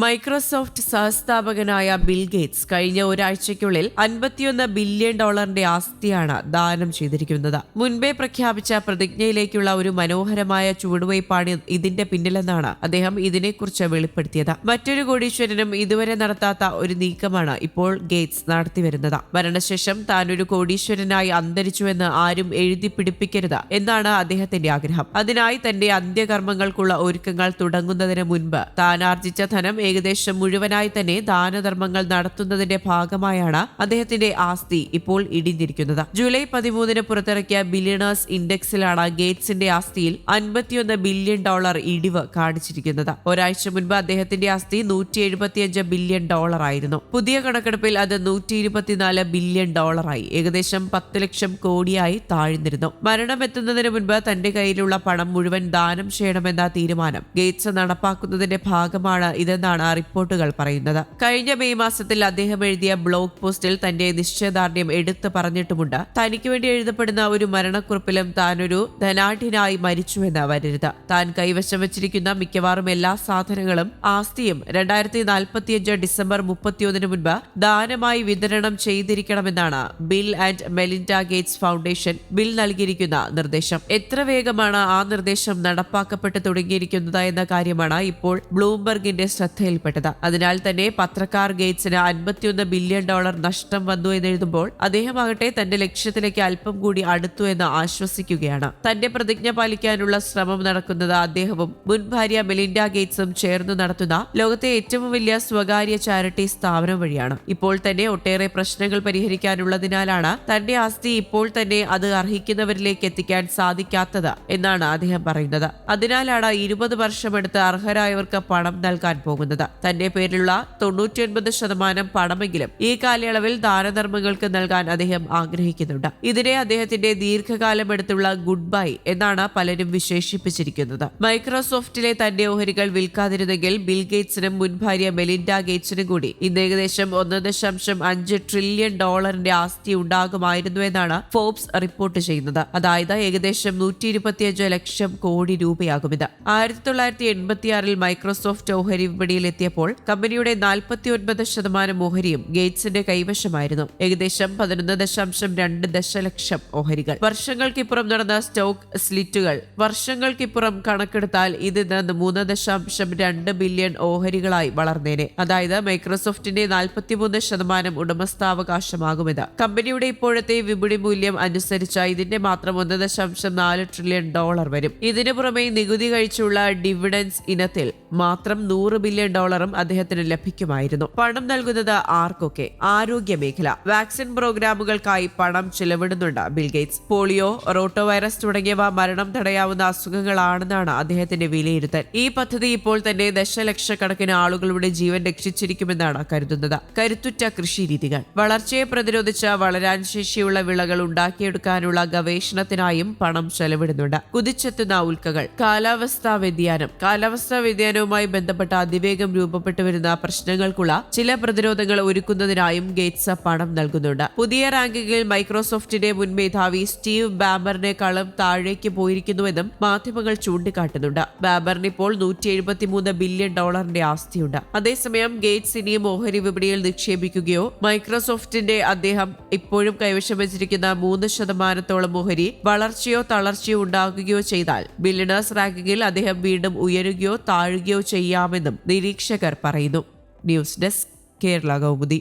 Microsoft സഹസ്ഥാപകനായ bill Gates കഴിഞ്ഞ ഒരാഴ്ചയ്ക്കുള്ളിൽ അൻപത്തിയൊന്ന് ബില്യൺ ഡോളറിന്റെ ആസ്തിയാണ് ദാനം ചെയ്തിരിക്കുന്നത്. മുൻപേ പ്രഖ്യാപിച്ച പ്രതിജ്ഞയിലേക്കുള്ള ഒരു മനോഹരമായ ചുവടുവയ്പാണ് ഇതിന്റെ പിന്നിലെന്നാണ് അദ്ദേഹം ഇതിനെക്കുറിച്ച് വെളിപ്പെടുത്തിയത്. മറ്റൊരു കോടീശ്വരനും ഇതുവരെ നടത്താത്ത ഒരു നീക്കമാണ് ഇപ്പോൾ ഗേറ്റ്സ് നടത്തിവരുന്നത്. മരണശേഷം താൻ ഒരു കോടീശ്വരനായി അന്തരിച്ചുവെന്ന് ആരും എഴുതി പിടിപ്പിക്കരുത് എന്നാണ് അദ്ദേഹത്തിന്റെ ആഗ്രഹം. അതിനായി തന്റെ അന്ത്യകർമ്മങ്ങൾക്കുള്ള ഒരുക്കങ്ങൾ തുടങ്ങുന്നതിന് മുൻപ് താൻ ആർജിച്ച ധനം ഏകദേശം മുഴുവനായി തന്നെ ദാനധർമ്മങ്ങൾ നടത്തുന്നതിന്റെ ഭാഗമായാണ് അദ്ദേഹത്തിന്റെ ആസ്തി ഇപ്പോൾ ഇടിഞ്ഞിരിക്കുന്നത്. ജൂലൈ പതിമൂന്നിന് പുറത്തിറക്കിയ ബില്യണേഴ്സ് ഇൻഡെക്സിലാണ് ഗേറ്റ്സിന്റെ ആസ്തിയിൽ അൻപത്തിയൊന്ന് ബില്യൺ ഡോളർ ഇടിവ് കാണിച്ചിരിക്കുന്നത്. ഒരാഴ്ച മുൻപ് അദ്ദേഹത്തിന്റെ ആസ്തി നൂറ്റി എഴുപത്തിയഞ്ച് ബില്യൺ ഡോളർ ആയിരുന്നു. പുതിയ കണക്കെടുപ്പിൽ അത് നൂറ്റി ഇരുപത്തിനാല് ബില്യൺ ഡോളറായി ഏകദേശം പത്ത് ലക്ഷം കോടിയായി താഴ്ന്നിരുന്നു. മരണമെത്തുന്നതിന് മുൻപ് തന്റെ കയ്യിലുള്ള പണം മുഴുവൻ ദാനം ചെയ്യണമെന്ന തീരുമാനം ഗേറ്റ്സ് നടപ്പാക്കുന്നതിന്റെ ഭാഗമാണ് ഇതെന്നാണ് റിപ്പോർട്ടുകൾ പറയുന്നത്. കഴിഞ്ഞ മെയ് മാസത്തിൽ അദ്ദേഹം എഴുതിയ ബ്ലോഗ് പോസ്റ്റിൽ തന്റെ നിശ്ചയദാർഢ്യം എടുത്തു പറഞ്ഞിട്ടുമുണ്ട്. തനിക്ക് വേണ്ടി എഴുതപ്പെടുന്ന ഒരു മരണക്കുറിപ്പിലും താൻ ഒരു ധനാഢ്യനായി മരിച്ചുവെന്ന് വരരുത്. താൻ കൈവശം വെച്ചിരിക്കുന്ന മിക്കവാറും എല്ലാ സാധനങ്ങളും ആസ്തിയും രണ്ടായിരത്തി നാൽപ്പത്തിയഞ്ച് ഡിസംബർ മുപ്പത്തിയൊന്നിന് മുൻപ് ദാനമായി വിതരണം ചെയ്തിരിക്കണമെന്നാണ് Bill and Melinda Gates Foundation Bill നൽകിയിരിക്കുന്ന നിർദ്ദേശം. എത്ര വേഗമാണ് ആ നിർദ്ദേശം നടപ്പാക്കപ്പെട്ടു തുടങ്ങിയിരിക്കുന്നത് എന്ന കാര്യമാണ് ഇപ്പോൾ ബ്ലൂംബർഗിന്റെ ശ്രദ്ധയിൽപ്പെട്ടത് അതിനാൽ തന്നെ പത്രക്കാർ ഗേറ്റ്സിന് അൻപത്തിയൊന്ന് ബില്യൺ ഡോളർ നഷ്ടം വന്നു എന്ന് എഴുതുമ്പോൾ അദ്ദേഹമാകട്ടെ തന്റെ ലക്ഷ്യത്തിലേക്ക് അല്പം കൂടി അടുത്തു എന്ന് ആശ്വസിക്കുകയാണ്. തന്റെ പ്രതിജ്ഞ പാലിക്കാനുള്ള ശ്രമം നടക്കുന്നത് അദ്ദേഹവും മുൻ ഭാര്യ മെലിൻഡ ഗേറ്റ്സും ചേർന്ന് നടത്തുന്ന ലോകത്തെ ഏറ്റവും വലിയ സ്വകാര്യ ചാരിറ്റി സ്ഥാപനം വഴിയാണ്. ഇപ്പോൾ തന്നെ ഒട്ടേറെ പ്രശ്നങ്ങൾ പരിഹരിക്കാനുള്ളതിനാലാണ് തന്റെ ആസ്തി ഇപ്പോൾ തന്നെ അത് അർഹിക്കുന്നവരിലേക്ക് എത്തിക്കാൻ സാധിക്കാത്തത് എന്നാണ് അദ്ദേഹം പറയുന്നത്. അതിനാലാണ് ഇരുപത് വർഷമെടുത്ത് അർഹരായവർക്ക് പണം നൽകാൻ പോകുന്നത്. തന്റെ പേരിലുള്ള തൊണ്ണൂറ്റിയൊൻപത് ശതമാനം പണമെങ്കിലും ഈ കാലയളവിൽ ദാനധർമ്മങ്ങൾക്ക് നൽകാൻ അദ്ദേഹം ആഗ്രഹിക്കുന്നുണ്ട്. ഇതിനെ അദ്ദേഹത്തിന്റെ ദീർഘകാലം എടുത്തുള്ള ഗുഡ് ബൈ എന്നാണ് പലരും വിശേഷിപ്പിച്ചിരിക്കുന്നത്. മൈക്രോസോഫ്റ്റിലെ തന്റെ ഓഹരികൾ വിൽക്കാതിരുന്നെങ്കിൽ ബിൽ ഗേറ്റ്സിനും മുൻ ഭാര്യ മെലിൻഡ ഗേറ്റ്സിനും കൂടി ഇന്ന് ഏകദേശം ഒന്ന് ദശാംശം അഞ്ച് ട്രില്യൺ ഡോളറിന്റെ ആസ്തി ഉണ്ടാകുമായിരുന്നു എന്നാണ് ഫോബ്സ് റിപ്പോർട്ട് ചെയ്യുന്നത്. അതായത് ഏകദേശം നൂറ്റി ഇരുപത്തിയഞ്ച് ലക്ഷം കോടി രൂപയാകും ഇത്. ആയിരത്തി തൊള്ളായിരത്തി എൺപത്തിയാറിൽ മൈക്രോസോഫ്റ്റ് ഓഹരി വിപണിയിൽ എത്തിയപ്പോൾ കമ്പനിയുടെ നാൽപ്പത്തിയൊൻപത് ശതമാനം ഓഹരിയും ഗേറ്റ്സിന്റെ കൈവശമായിരുന്നു. ഏകദേശം പതിനൊന്ന് ദശാംശം രണ്ട് ദശലക്ഷം ഓഹരികൾ. വർഷങ്ങൾക്കിപ്പുറം നടന്ന സ്റ്റോക്ക് സ്ലിറ്റുകൾ. വർഷങ്ങൾക്കിപ്പുറം കണക്കെടുത്താൽ ഇത് നിന്ന് മൂന്ന് ദശാംശം രണ്ട് ബില്യൺ ഓഹരികളായി വളർന്നേനെ. അതായത് മൈക്രോസോഫ്റ്റിന്റെ നാൽപ്പത്തിമൂന്ന് ശതമാനം ഉടമസ്ഥാവകാശമാകുമിത് കമ്പനിയുടെ ഇപ്പോഴത്തെ വിപണി മൂല്യം അനുസരിച്ച് ഇതിന്റെ മാത്രം ഒന്ന് ദശാംശം നാല് ട്രില്യൺ ഡോളർ വരും. ഇതിനു പുറമെ നികുതി കഴിച്ചുള്ള ഡിവിഡൻസ് ഇനത്തിൽ മാത്രം നൂറ് ബില്യൺ ഡോളറും അദ്ദേഹത്തിന് ലഭിക്കുമായിരുന്നു. പണം നൽകുന്നത് ആർക്കൊക്കെ? ആരോഗ്യ മേഖല. വാക്സിൻ പ്രോഗ്രാമുകൾക്കായി പണം ചെലവിടുന്നുണ്ട് ബിൽഗേറ്റ്സ് പോളിയോ റോട്ടോ വൈറസ് തുടങ്ങിയവ മരണം തടയാവുന്ന അസുഖങ്ങളാണെന്നാണ് അദ്ദേഹത്തിന്റെ വിലയിരുത്തൽ. ഈ പദ്ധതി ഇപ്പോൾ തന്നെ ദശലക്ഷക്കണക്കിന് ആളുകളുടെ ജീവൻ രക്ഷിച്ചിരിക്കുമെന്നാണ് കരുതുന്നത്. കരുത്തുറ്റ കൃഷി രീതികൾ. വളർച്ചയെ പ്രതിരോധിച്ച വളരാൻ ശേഷിയുള്ള വിളകൾ ഉണ്ടാക്കിയെടുക്കാനുള്ള ഗവേഷണത്തിനായും പണം ചെലവിടുന്നുണ്ട്. കുതിച്ചെത്തുന്ന ഉൽക്കകൾ. കാലാവസ്ഥാ വ്യതിയാനം. കാലാവസ്ഥാ വ്യതിയാനവുമായി ബന്ധപ്പെട്ട അതിവേഗം രൂപപ്പെട്ടു വരുന്ന പ്രശ്നങ്ങൾക്കുള്ള ചില പ്രതിരോധങ്ങൾ ഒരുക്കുന്നതിനായും ഗേറ്റ്സ് പണം നൽകുന്നുണ്ട്. പുതിയ റാങ്കിങ്ങിൽ മൈക്രോസോഫ്റ്റിന്റെ മുൻ മേധാവി സ്റ്റീവ് ബാബറിനേക്കാളും താഴേക്ക് പോയിരിക്കുന്നുവെന്നും മാധ്യമങ്ങൾ ചൂണ്ടിക്കാട്ടുന്നുണ്ട്. ബാബറിന് ഇപ്പോൾ നൂറ്റി എഴുപത്തിമൂന്ന് ബില്യൺ ഡോളറിന്റെ ആസ്തിയുണ്ട്. അതേസമയം ഗേറ്റ്സ് ഇനിയും ഓഹരി വിപണിയിൽ നിക്ഷേപിക്കുകയോ മൈക്രോസോഫ്റ്റിന്റെ അദ്ദേഹം ഇപ്പോഴും കൈവശം വെച്ചിരിക്കുന്ന മൂന്ന് ശതമാനത്തോളം ഓഹരി വളർച്ചയോ തളർച്ചയോ ഉണ്ടാകുകയോ ചെയ്താൽ ബില്യണേഴ്സ് റാങ്കിങ്ങിൽ അദ്ദേഹം വീണ്ടും ഉയരുകയോ താഴുകയോ ചെയ്യാമെന്നും നിരീക്ഷകർ പറയുന്നു. News desk Kerala Kaumudi.